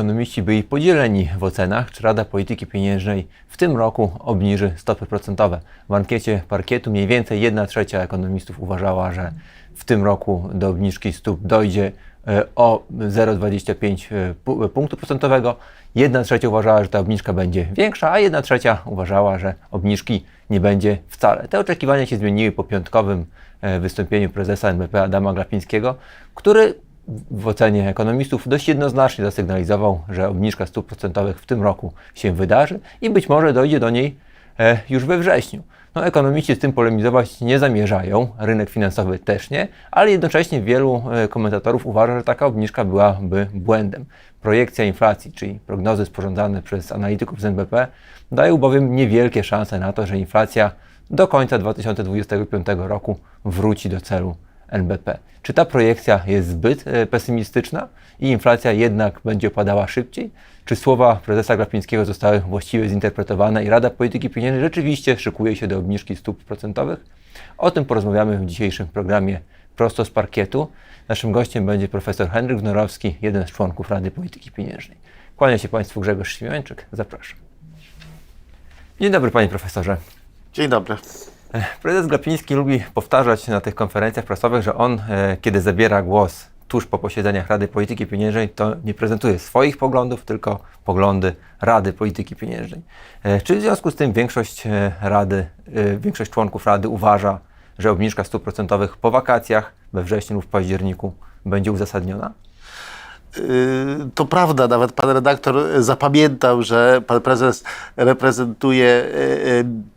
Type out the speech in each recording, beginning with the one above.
Ekonomiści byli podzieleni w ocenach, czy Rada Polityki Pieniężnej w tym roku obniży stopy procentowe. W ankiecie parkietu mniej więcej 1 trzecia ekonomistów uważała, że w tym roku do obniżki stóp dojdzie e, o 0,25 e, pu- punktu procentowego. 1 trzecia uważała, że ta obniżka będzie większa, a 1 trzecia uważała, że obniżki nie będzie wcale. Te oczekiwania się zmieniły po piątkowym e, wystąpieniu prezesa NBP Adama Glapińskiego, który w ocenie ekonomistów dość jednoznacznie zasygnalizował, że obniżka stóp procentowych w tym roku się wydarzy i być może dojdzie do niej e, już we wrześniu. No, ekonomiści z tym polemizować nie zamierzają, rynek finansowy też nie, ale jednocześnie wielu e, komentatorów uważa, że taka obniżka byłaby błędem. Projekcja inflacji, czyli prognozy sporządzane przez analityków z NBP, dają bowiem niewielkie szanse na to, że inflacja do końca 2025 roku wróci do celu NBP. Czy ta projekcja jest zbyt e, pesymistyczna i inflacja jednak będzie opadała szybciej? Czy słowa prezesa Glapińskiego zostały właściwie zinterpretowane i Rada Polityki Pieniężnej rzeczywiście szykuje się do obniżki stóp procentowych? O tym porozmawiamy w dzisiejszym programie prosto z parkietu. Naszym gościem będzie profesor Henryk Wnorowski, jeden z członków Rady Polityki Pieniężnej. Kłania się Państwu Grzegorz Siemiańczyk. Zapraszam. Dzień dobry Panie Profesorze. Dzień dobry. Prezes Glapiński lubi powtarzać na tych konferencjach prasowych, że on, e, kiedy zabiera głos tuż po posiedzeniach Rady Polityki Pieniężnej, to nie prezentuje swoich poglądów, tylko poglądy Rady Polityki Pieniężnej. E, Czy w związku z tym większość e, Rady, większość członków Rady uważa, że obniżka stóp procentowych po wakacjach we wrześniu lub w październiku będzie uzasadniona? To prawda, nawet pan redaktor zapamiętał, że pan prezes reprezentuje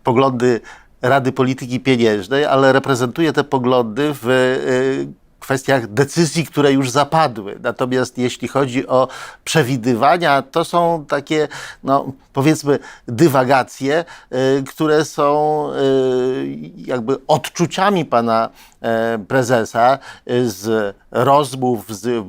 poglądy Rady Polityki Pieniężnej, ale reprezentuje te poglądy w yy, kwestiach decyzji, które już zapadły. Natomiast jeśli chodzi o przewidywania, to są takie, no, powiedzmy, dywagacje, yy, które są yy, jakby odczuciami pana e, prezesa y, z rozmów, z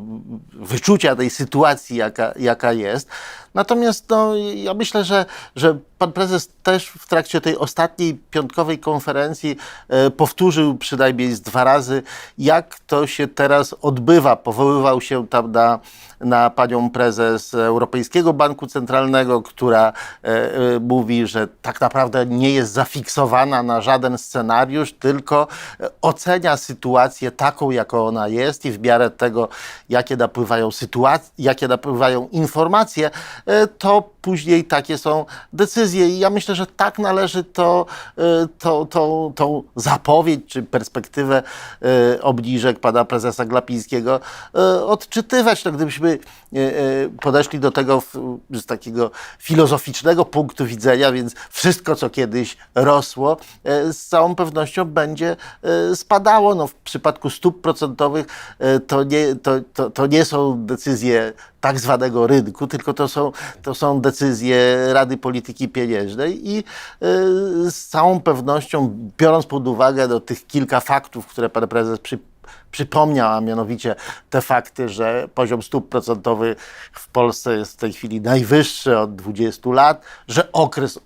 wyczucia tej sytuacji, jaka, jaka jest. Natomiast no, ja myślę, że, że pan prezes też w trakcie tej ostatniej piątkowej konferencji e, powtórzył przynajmniej z dwa razy, jak to się teraz odbywa. Powoływał się tam na, na panią prezes Europejskiego Banku Centralnego, która e, e, mówi, że tak naprawdę nie jest zafiksowana na żaden scenariusz, tylko e, ocenia sytuację taką, jaką ona jest i w miarę tego, jakie napływają jakie napływają informacje, to później takie są decyzje. I ja myślę, że tak należy to, to, to, tą zapowiedź czy perspektywę obniżek pana prezesa Glapińskiego odczytywać. No, gdybyśmy e, e, podeszli do tego z takiego filozoficznego punktu widzenia, więc wszystko, co kiedyś rosło, e, z całą pewnością będzie spadało. No, w przypadku stóp procentowych to nie, to, to, to nie są decyzje tak zwanego rynku, tylko to są, to są decyzje Rady Polityki Pieniężnej i z całą pewnością, biorąc pod uwagę no, tych kilka faktów, które pan prezes przy, przypomniał, a mianowicie te fakty, że poziom stóp procentowych w Polsce jest w tej chwili najwyższy od 20 lat, że okres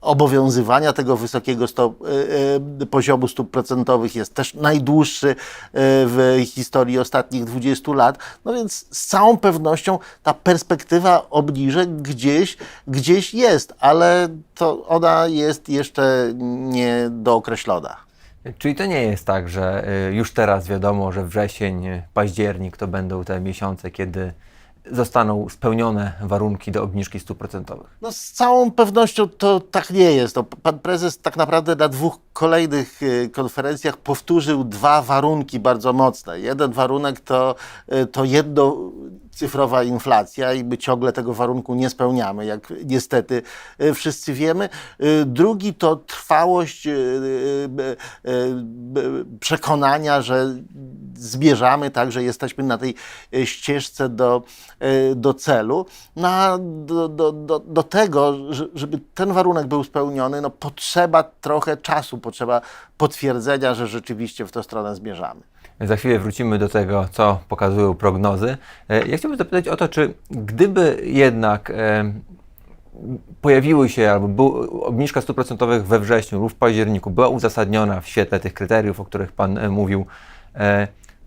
obowiązywania tego wysokiego stop, e, e, poziomu stóp procentowych jest też najdłuższy e, w historii ostatnich 20 lat. No więc z całą pewnością ta perspektywa obniżek gdzieś, gdzieś jest, ale to ona jest jeszcze niedookreślona. Czyli to nie jest tak, że y, już teraz wiadomo, że wrzesień, y, październik to będą te miesiące, kiedy zostaną spełnione warunki do obniżki stóp procentowych. No z całą pewnością to tak nie jest. No, pan prezes tak naprawdę na dwóch kolejnych e, konferencjach powtórzył dwa warunki bardzo mocne. Jeden warunek to, e, to jednocyfrowa inflacja i my ciągle tego warunku nie spełniamy, jak niestety e, wszyscy wiemy. E, Drugi to trwałość e, przekonania, że zmierzamy, tak, że jesteśmy na tej ścieżce do, do celu. No, do, do, do, do tego, że- żeby ten warunek był spełniony, no, potrzeba trochę czasu, potrzeba potwierdzenia, że rzeczywiście w tę stronę zmierzamy. Za chwilę wrócimy do tego, co pokazują prognozy. E, Ja chciałbym zapytać o to, czy gdyby jednak e, pojawiły się albo był, obniżka stóp procentowych we wrześniu lub w październiku była uzasadniona w świetle tych kryteriów, o których Pan e, mówił,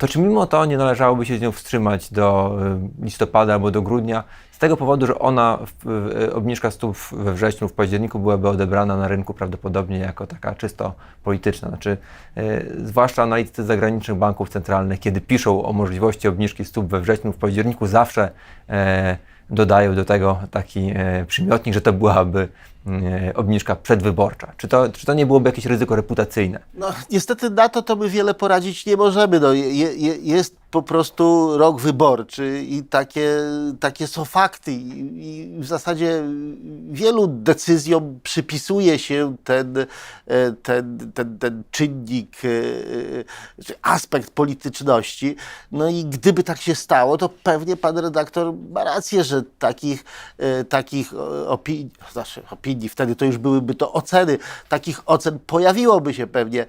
to czy mimo to nie należałoby się z nią wstrzymać do y, listopada albo do grudnia, z tego powodu, że ona, obniżka stóp we wrześniu, w październiku byłaby odebrana na rynku prawdopodobnie jako taka czysto polityczna. Znaczy, y, zwłaszcza analitycy zagranicznych banków centralnych, kiedy piszą o możliwości obniżki stóp we wrześniu, w październiku, zawsze e, dodają do tego taki e, przymiotnik, że to byłaby obniżka przedwyborcza. Czy to, czy to nie byłoby jakieś ryzyko reputacyjne? No, niestety na to to my wiele poradzić nie możemy. No, je, je, jest po prostu rok wyborczy i takie, takie są fakty. I, w zasadzie wielu decyzjom przypisuje się ten, e, ten, ten, ten czynnik, e, e, aspekt polityczności. No i gdyby tak się stało, to pewnie pan redaktor ma rację, że takich, e, takich e, opinii, znaczy opinii, wtedy to już byłyby to oceny, takich ocen pojawiłoby się pewnie,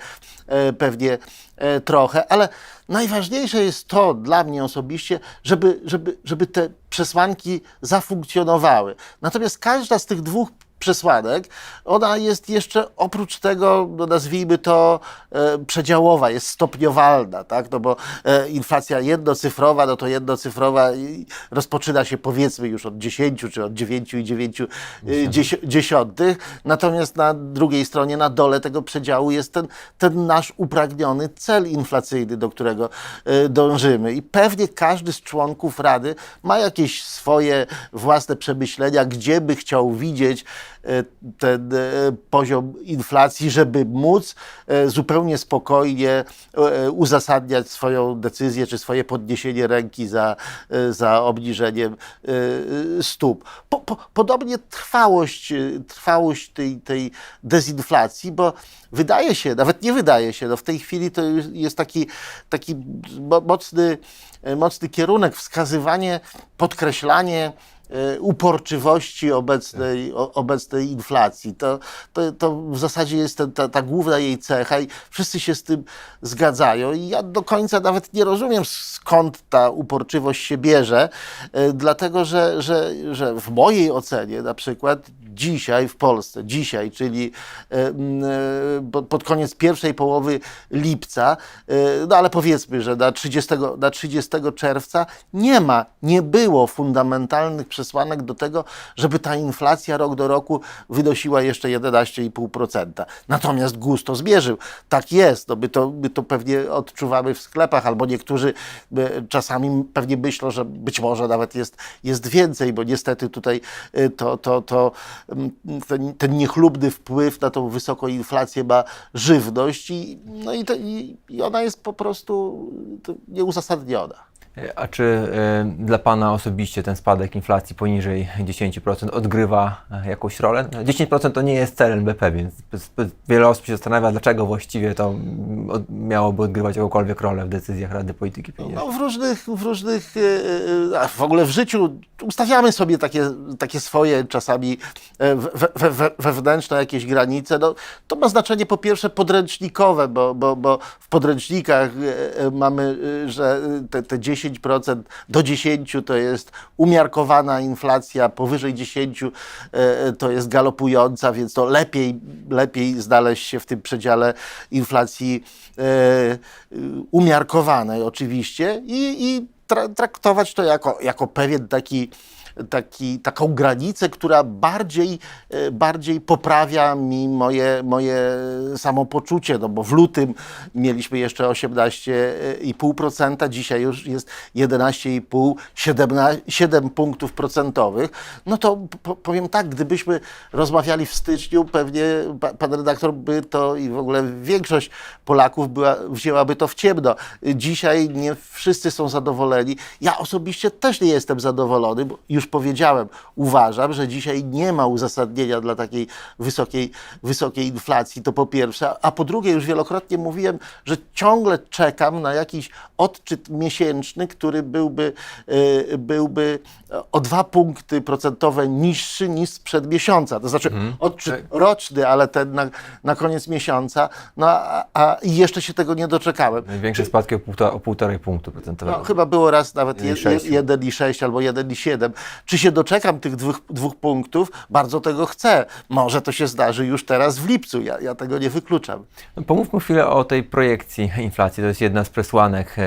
e, pewnie e, trochę, ale najważniejsze jest to dla mnie osobiście, żeby, żeby, żeby te przesłanki zafunkcjonowały. Natomiast każda z tych dwóch przesłanek, ona jest jeszcze oprócz tego, no nazwijmy to, e, przedziałowa, jest stopniowalna, tak? No bo e, inflacja jednocyfrowa, no to jednocyfrowa rozpoczyna się powiedzmy już od 10 czy od 9,9 e, dziesi- dziesiątych, natomiast na drugiej stronie, na dole tego przedziału jest ten, ten nasz upragniony cel inflacyjny, do którego dążymy. I pewnie każdy z członków Rady ma jakieś swoje własne przemyślenia, gdzie by chciał widzieć ten e, poziom inflacji, żeby móc e, zupełnie spokojnie e, uzasadniać swoją decyzję, czy swoje podniesienie ręki za, e, za obniżeniem e, stóp. Po, po, podobnie trwałość, e, trwałość tej, tej dezinflacji, bo wydaje się, nawet nie wydaje się, no w tej chwili to jest taki, taki mo- mocny, e, mocny kierunek, wskazywanie, podkreślanie e, uporczywości obecnej, obecnej inflacji. To, to, to w zasadzie jest ten, ta, ta główna jej cecha i wszyscy się z tym zgadzają. I ja do końca nawet nie rozumiem, skąd ta uporczywość się bierze, e, dlatego że, że, że w mojej ocenie na przykład dzisiaj w Polsce, dzisiaj, czyli e, e, pod- koniec pierwszej połowy lipca, e, no ale powiedzmy, że na 30, na 30 czerwca nie ma, nie było fundamentalnych przesłanek do tego, żeby ta inflacja rok do roku wynosiła jeszcze 11,5%. Natomiast GUS to zmierzył. Tak jest, no my, to, my to pewnie odczuwamy w sklepach, albo niektórzy czasami pewnie myślą, że być może nawet jest, jest więcej, bo niestety tutaj to, to, to, ten, ten niechlubny wpływ na tą wysoką inflację ma żywność i, no i, to, i, i ona jest po prostu nieuzasadniona. A czy e, dla Pana osobiście ten spadek inflacji poniżej 10% odgrywa e, jakąś rolę? 10% to nie jest cel NBP, więc wiele osób się zastanawia, dlaczego właściwie to miałoby odgrywać jakąkolwiek rolę w decyzjach Rady Polityki Pieniężnej. No, w różnych, w różnych, e, e, w ogóle w życiu ustawiamy sobie takie, takie swoje czasami we, we, we, wewnętrzne jakieś granice. No, to ma znaczenie po pierwsze podręcznikowe, bo, bo, bo w podręcznikach mamy, że te, te 10% do 10 to jest umiarkowana inflacja, powyżej 10 e, to jest galopująca, więc to lepiej, lepiej znaleźć się w tym przedziale inflacji e, umiarkowanej oczywiście i, i tra, traktować to jako, jako pewien taki, taki, taką granicę, która bardziej, e, bardziej poprawia mi moje, moje samopoczucie, no bo w lutym mieliśmy jeszcze 18,5%, dzisiaj już jest 11,5, 17, 7 punktów procentowych, no to po, powiem tak, gdybyśmy rozmawiali w styczniu, pewnie pa, pan redaktor by to i w ogóle większość Polaków była, wzięłaby to w ciemno. Dzisiaj nie wszyscy są zadowoleni. Ja osobiście też nie jestem zadowolony, bo już powiedziałem, uważam, że dzisiaj nie ma uzasadnienia dla takiej wysokiej, wysokiej inflacji, to po pierwsze, a po drugie już wielokrotnie mówiłem, że ciągle czekam na jakiś odczyt miesięczny, który byłby, y, byłby o dwa punkty procentowe niższy niż sprzed miesiąca. To znaczy odczyt roczny, ale ten na, na koniec miesiąca. No a, a jeszcze się tego nie doczekałem. Największe spadki o, półtora, o półtorej punktu procentowego. No, chyba było raz nawet 1,6. 1,6 albo 1,7. Czy się doczekam tych dwóch, dwóch punktów? Bardzo tego chcę. Może to się zdarzy już teraz w lipcu. Ja, ja tego nie wykluczam. No, pomówmy chwilę o tej projekcji inflacji. To jest jedna z przesłanek, e,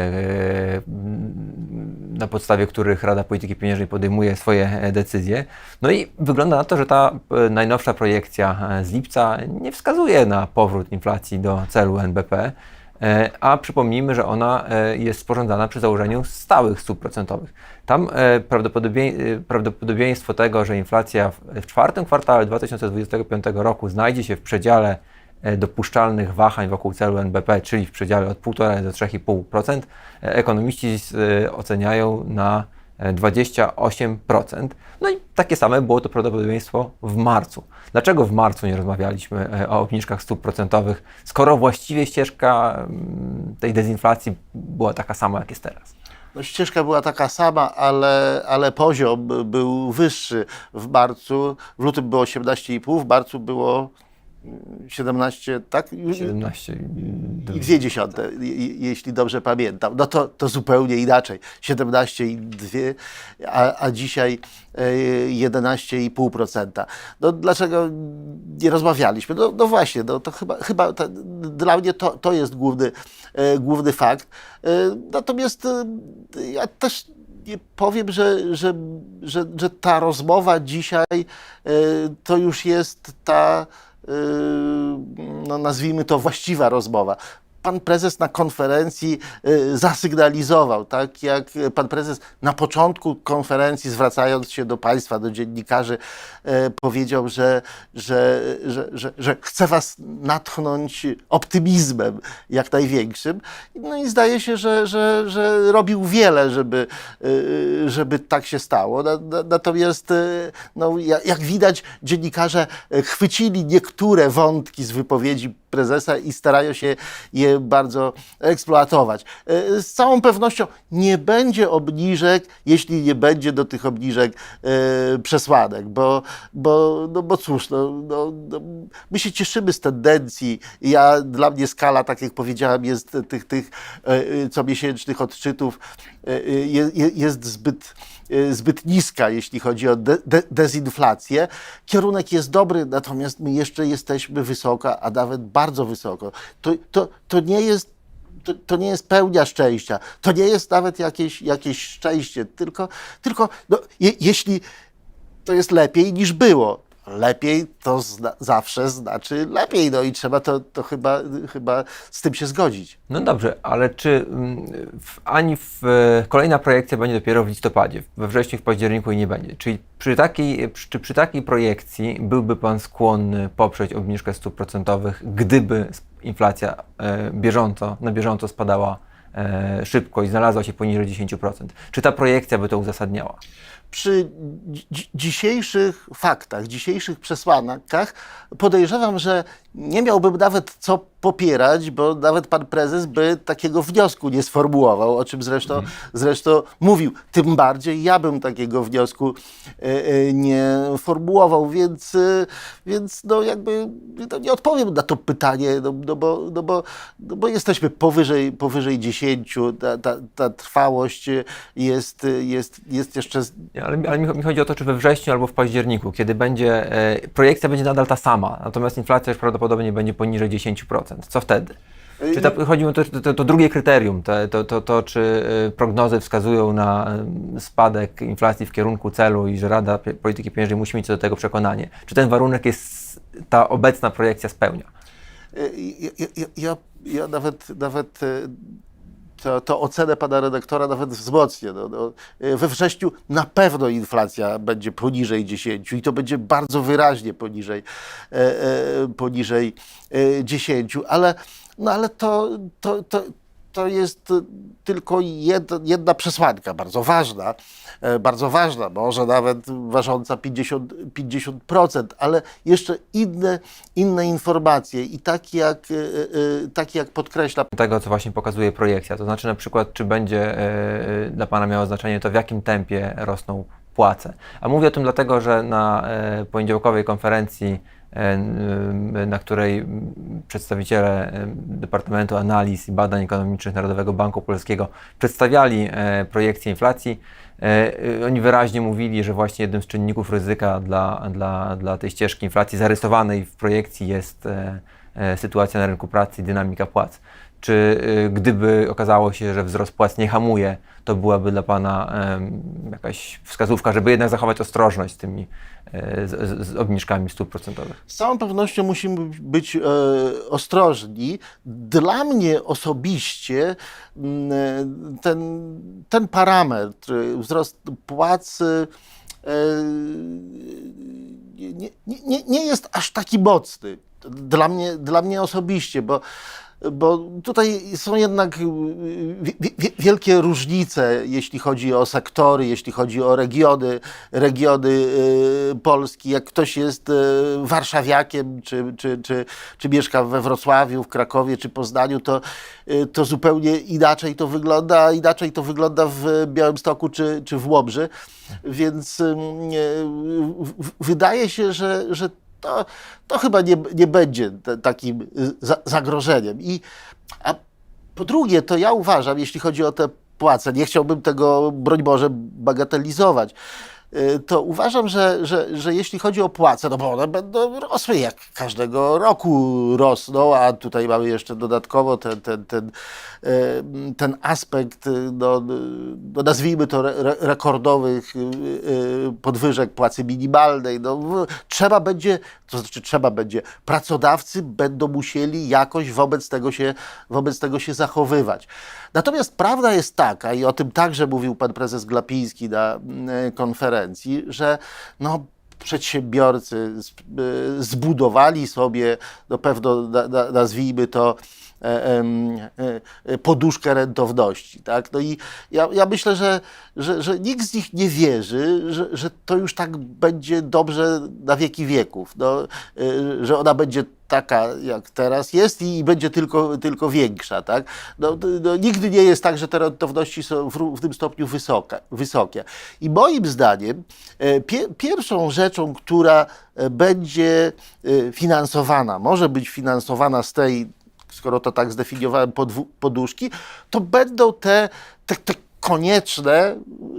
na podstawie których Rada Polityki Pieniężnej podejmuje swoje e, decyzje. No i wygląda na to, że ta e, najnowsza projekcja e, z lipca nie wskazuje na powrót inflacji do celu NBP. A przypomnijmy, że ona jest sporządzana przy założeniu stałych stóp procentowych. Tam prawdopodobie, prawdopodobieństwo tego, że inflacja w, czwartym kwartale 2025 roku znajdzie się w przedziale dopuszczalnych wahań wokół celu NBP, czyli w przedziale od 1,5 do 3,5%, e, ekonomiści e, oceniają na e, 28%. No i takie same było to prawdopodobieństwo w marcu. Dlaczego w marcu nie rozmawialiśmy e, o obniżkach stóp procentowych, skoro właściwie ścieżka mm, tej dezynflacji była taka sama, jak jest teraz? No, ścieżka była taka sama, ale, ale poziom był wyższy. W marcu, w lutym było 18,5, w marcu było 17, tak? Już- 17. I dwie dziesiąte, je- je- jeśli dobrze pamiętam. No to, to zupełnie inaczej. 17 i dwie, a, a dzisiaj e, 11,5%. No dlaczego nie rozmawialiśmy? No, no właśnie, no to chyba, chyba ta, dla mnie to, to jest główny, e, główny fakt. E, natomiast e, ja też nie powiem, że, że, że, że ta rozmowa dzisiaj e, to już jest ta, e, no nazwijmy to właściwa rozmowa. Pan prezes na konferencji e, zasygnalizował, tak jak pan prezes na początku konferencji, zwracając się do państwa, do dziennikarzy, e, powiedział, że, że, że, że, chce was natchnąć optymizmem jak największym. No i zdaje się, że, że, że robił wiele, żeby, żeby tak się stało. Na- na- Natomiast, no, ja- jak widać, dziennikarze chwycili niektóre wątki z wypowiedzi prezesa i starają się je bardzo eksploatować. E, Z całą pewnością nie będzie obniżek, jeśli nie będzie do tych obniżek e, przesłanek, bo, bo, no, bo cóż, no, no, no, my się cieszymy z tendencji. Ja, dla mnie skala, tak jak powiedziałem, jest tych, tych e, comiesięcznych odczytów e, e, je- je- jest zbyt zbyt niska, jeśli chodzi o de, de, dezinflację. Kierunek jest dobry, natomiast my jeszcze jesteśmy wysoko, a nawet bardzo wysoko. To, to, to nie jest to, to nie jest pełnia szczęścia, to nie jest nawet jakieś, jakieś szczęście, tylko, tylko no, je, jeśli to jest lepiej niż było. Lepiej to zna, zawsze znaczy lepiej, no i trzeba to, to chyba, chyba z tym się zgodzić. No dobrze, ale czy mm, w, ani w, e, kolejna projekcja będzie dopiero w listopadzie, we wrześniu, w październiku i nie będzie? Czyli przy takiej, przy, czy przy takiej projekcji byłby Pan skłonny poprzeć obniżkę stóp procentowych, gdyby inflacja e, bieżąco, na bieżąco spadała e, i znalazła się poniżej 10%? Czy ta projekcja by to uzasadniała? przy dzi- dzisiejszych faktach, dzisiejszych przesłankach podejrzewam, że nie miałbym nawet co popierać, bo nawet pan prezes by takiego wniosku nie sformułował, o czym zresztą, zresztą mówił. Tym bardziej ja bym takiego wniosku e, e, nie formułował, więc, e, więc no jakby no nie odpowiem na to pytanie, no, no, bo, no, bo, no bo jesteśmy powyżej, powyżej 10, ta, ta, ta trwałość jest, jest, jest jeszcze Ale, ale mi, chodzi o to, czy we wrześniu albo w październiku, kiedy będzie, projekcja będzie nadal ta sama, natomiast inflacja już prawdopodobnie będzie poniżej 10%. Co wtedy? Czy ta, chodzi mi o to, to, to drugie kryterium, te, to, to, to czy e, prognozy wskazują na e, spadek inflacji w kierunku celu i że Rada Polityki Pieniężnej musi mieć do tego przekonanie. Czy ten warunek jest, ta obecna projekcja spełnia? Ja, ja, ja, ja, nawet, nawet to, to ocenę pana redaktora nawet wzmocnię. No, no, e, we wrześniu na pewno inflacja będzie poniżej 10 i to będzie bardzo wyraźnie poniżej, e, e, poniżej e, 10, ale, no, ale to, to, to, to jest tylko jedna, przesłanka, bardzo ważna, e, bardzo ważna, może nawet ważąca 50, 50%, ale jeszcze inne, inne informacje i tak jak, e, e, tak jak podkreśla Tego, co właśnie pokazuje projekcja, to znaczy na przykład, czy będzie dla Pana miało znaczenie to, w jakim tempie rosną płace. A mówię o tym dlatego, że na poniedziałkowej konferencji, na której przedstawiciele e, Departamentu Analiz i Badań Ekonomicznych Narodowego Banku Polskiego przedstawiali e, projekcję inflacji, e, e, oni wyraźnie mówili, że właśnie jednym z czynników ryzyka dla, dla, dla tej ścieżki inflacji zarysowanej w projekcji jest e, e, sytuacja na rynku pracy i dynamika płac. Czy y, gdyby okazało się, że wzrost płac nie hamuje, to byłaby dla Pana jakaś wskazówka, żeby jednak zachować ostrożność z tymi e, z, z, obniżkami stóp procentowych? Z całą pewnością musimy być e, ostrożni. Dla mnie osobiście mm, ten, ten parametr, e, wzrost płac, e, nie, nie, nie, nie jest aż taki mocny. Dla mnie, dla mnie osobiście, bo bo tutaj są jednak wi- wi- wielkie różnice, jeśli chodzi o sektory, jeśli chodzi o regiony, regiony y, Polski. Jak ktoś jest y, warszawiakiem, czy, czy, czy, czy mieszka we Wrocławiu, w Krakowie, czy Poznaniu, to, y, to zupełnie inaczej to wygląda. Inaczej to wygląda w Białymstoku, czy, czy w Łomży. Więc wydaje się, że, że to, to chyba nie, nie będzie takim y, za, zagrożeniem. I, a po drugie, to ja uważam, jeśli chodzi o te płace, nie chciałbym tego, broń Boże, bagatelizować, to uważam, że, że, że jeśli chodzi o płace, no bo one będą rosły jak każdego roku rosną, a tutaj mamy jeszcze dodatkowo ten, ten, ten, y, ten aspekt, y, no, no nazwijmy to re, re- rekordowych y, y, podwyżek płacy minimalnej. No, trzeba będzie, to znaczy trzeba będzie, pracodawcy będą musieli jakoś wobec tego się, wobec tego się zachowywać. Natomiast prawda jest taka, i o tym także mówił pan prezes Glapiński na mm, że no, przedsiębiorcy y, zbudowali sobie, no pewno na, na, nazwijmy to, poduszkę rentowności. Tak? No i ja, ja myślę, że, że, że nikt z nich nie wierzy, że, że to już tak będzie dobrze na wieki wieków, no, e, że ona będzie taka, jak teraz jest i będzie tylko, tylko większa. Tak? No, no, nigdy nie jest tak, że te rentowności są w, w tym stopniu wysoka, wysokie. I moim zdaniem e, pie, pierwszą rzeczą, która e, będzie e, finansowana, może być finansowana z tej, skoro to tak zdefiniowałem, podwu- poduszki, to będą te, te, te konieczne,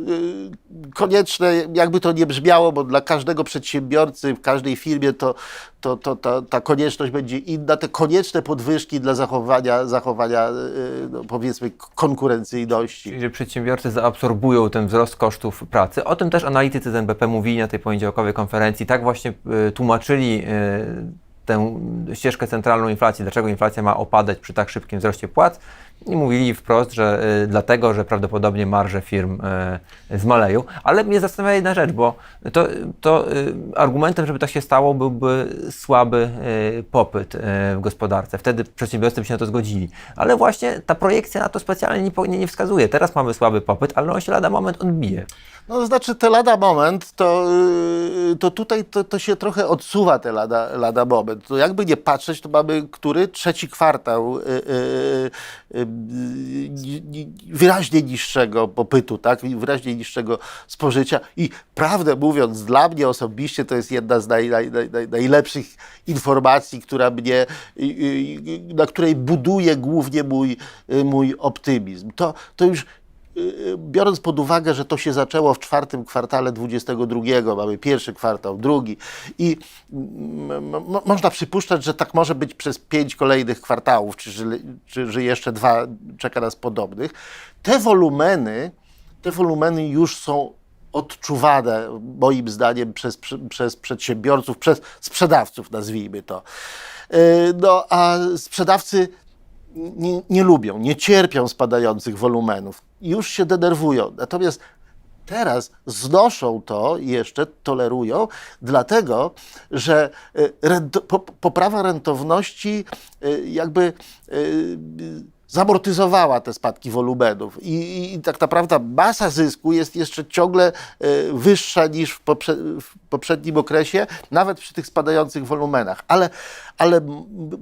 y, konieczne, jakby to nie brzmiało, bo dla każdego przedsiębiorcy w każdej firmie to, to, to ta, ta konieczność będzie inna, te konieczne podwyżki dla zachowania, zachowania y, no, powiedzmy konkurencyjności. Czyli że przedsiębiorcy zaabsorbują ten wzrost kosztów pracy. O tym też analitycy z NBP mówili na tej poniedziałkowej konferencji. Tak właśnie y, tłumaczyli tę ścieżkę centralną inflacji, dlaczego inflacja ma opadać przy tak szybkim wzroście płac. I mówili wprost, że y, dlatego, że prawdopodobnie marże firm y, zmaleją. Ale mnie zastanawia jedna rzecz, bo to, to y, argumentem, żeby tak się stało, byłby słaby popyt w gospodarce. Wtedy przedsiębiorcy by się na to zgodzili. Ale właśnie ta projekcja na to specjalnie nie, nie, nie wskazuje. Teraz mamy słaby popyt, ale on się lada moment odbije. No to znaczy te lada moment, to, yy, to tutaj to, to się trochę odsuwa te lada, lada moment. To jakby nie patrzeć, to mamy który? Trzeci kwartał ni- ni- wyraźnie niższego popytu, tak? Wyraźnie niższego spożycia. I prawdę mówiąc, dla mnie osobiście to jest jedna z naj, naj, naj, naj, najlepszych informacji, która mnie, na której buduje głównie mój, mój optymizm. To, to już y, biorąc pod uwagę, że to się zaczęło w czwartym kwartale 22, mamy pierwszy kwartał, drugi i można przypuszczać, że tak może być przez pięć kolejnych kwartałów, czy, czy że jeszcze dwa czeka nas podobnych, te wolumeny, te wolumeny już są odczuwane moim zdaniem przez, przez przedsiębiorców, przez sprzedawców, nazwijmy to. Y, No a sprzedawcy nie, nie lubią, nie cierpią spadających wolumenów. Już się denerwują. Natomiast teraz znoszą to i jeszcze tolerują, dlatego że y, poprawa rentowności y, jakby y, zamortyzowała te spadki wolumenów I, i, tak naprawdę masa zysku jest jeszcze ciągle wyższa niż w, poprze, w poprzednim okresie, nawet przy tych spadających wolumenach. Ale, ale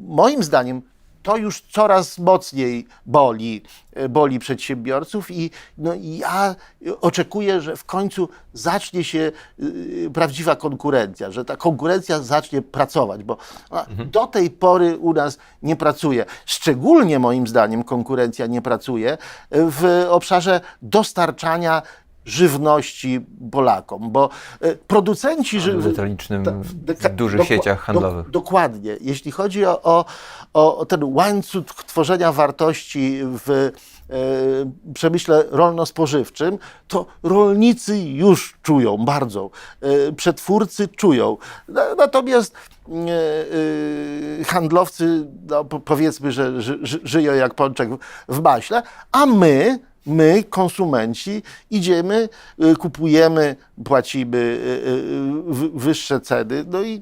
moim zdaniem to już coraz mocniej boli, e, boli przedsiębiorców i, no, ja oczekuję, że w końcu zacznie się y, prawdziwa konkurencja, że ta konkurencja zacznie pracować, bo ona do tej pory u nas nie pracuje. Szczególnie moim zdaniem konkurencja nie pracuje w obszarze dostarczania żywności Polakom, bo e, producenci żywności detalicznym ta- w dużych sieciach dok- handlowych. dokładnie. Jeśli chodzi o, o, o ten łańcuch tworzenia wartości w e, przemyśle rolno-spożywczym, to rolnicy już czują bardzo, e, przetwórcy czują. Na- Natomiast e, e, handlowcy, no, po- powiedzmy, że ży, ży, żyją jak pączek w maśle, a my, my, konsumenci, idziemy, y, kupujemy, płacimy y, y, wy- wyższe ceny, no i,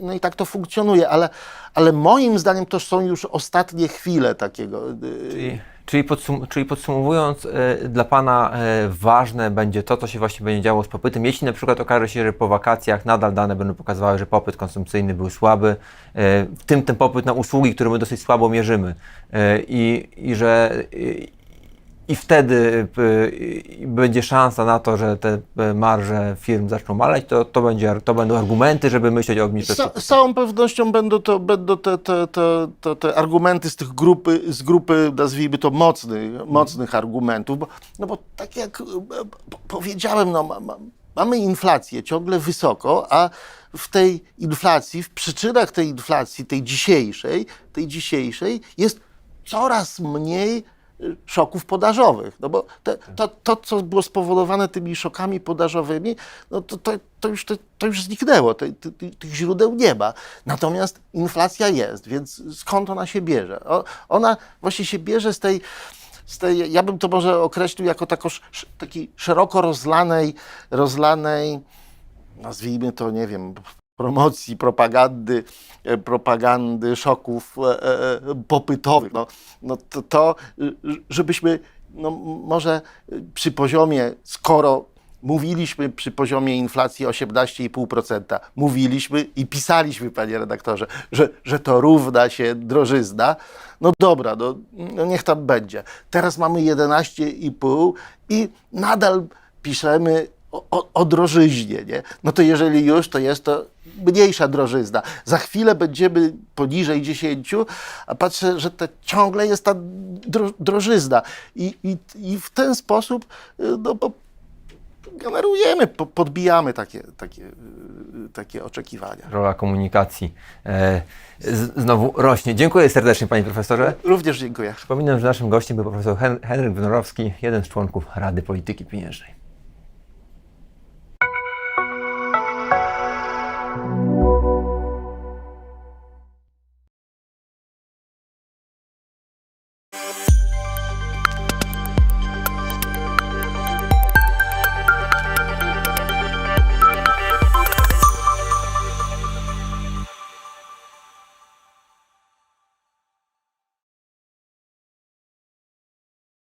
no i tak to funkcjonuje, ale, ale moim zdaniem to są już ostatnie chwile takiego. y, Czyli, czyli, podsum, czyli podsumowując, dla Pana ważne będzie to, co się właśnie będzie działo z popytem. Jeśli na przykład okaże się, że po wakacjach nadal dane będą pokazywały, że popyt konsumpcyjny był słaby, w tym ten popyt na usługi, które my dosyć słabo mierzymy i, i że i, i wtedy i będzie szansa na to, że te e, marże firm zaczną maleć, to, to, będzie, to będą argumenty, żeby myśleć o obniżce Z, z całą pewnością będą to, będą te, te, te, te, te argumenty z tych grupy, z grupy, nazwijmy to mocnych, mocnych argumentów, bo, no bo tak jak p- powiedziałem, no, ma, ma, mamy inflację ciągle wysoko, a w tej inflacji, w przyczynach tej inflacji, tej dzisiejszej, tej dzisiejszej jest coraz mniej y, szoków podażowych. No bo te, to, to, co było spowodowane tymi szokami podażowymi, no to, to, to, już, to, to już zniknęło, tych źródeł nie ma. Natomiast inflacja jest, więc skąd ona się bierze? O, ona właśnie się bierze z tej, z tej, ja bym to może określił jako tako, taki szeroko rozlanej, rozlanej nazwijmy to, nie wiem, promocji, propagandy, e, propagandy szoków e, e, popytowych. No, no to, to, y, żebyśmy no, może przy poziomie, skoro mówiliśmy przy poziomie inflacji 18,5%, mówiliśmy i pisaliśmy, panie redaktorze, że, że to równa się drożyzna, no dobra, no, no niech tam będzie. Teraz mamy 11,5 i nadal piszemy o, o, o drożyźnie, nie? No to jeżeli już, to jest to mniejsza drożyzna. Za chwilę będziemy poniżej 10, a patrzę, że to ciągle jest ta dro, drożyzna. I, i, I w ten sposób y, no, bo generujemy, po- podbijamy takie, takie, y, takie oczekiwania. Rola komunikacji e, znowu rośnie. Dziękuję serdecznie Panie Profesorze. Również dziękuję. Przypominam, że naszym gościem był profesor Hen- Henryk Wnorowski, jeden z członków Rady Polityki Pieniężnej.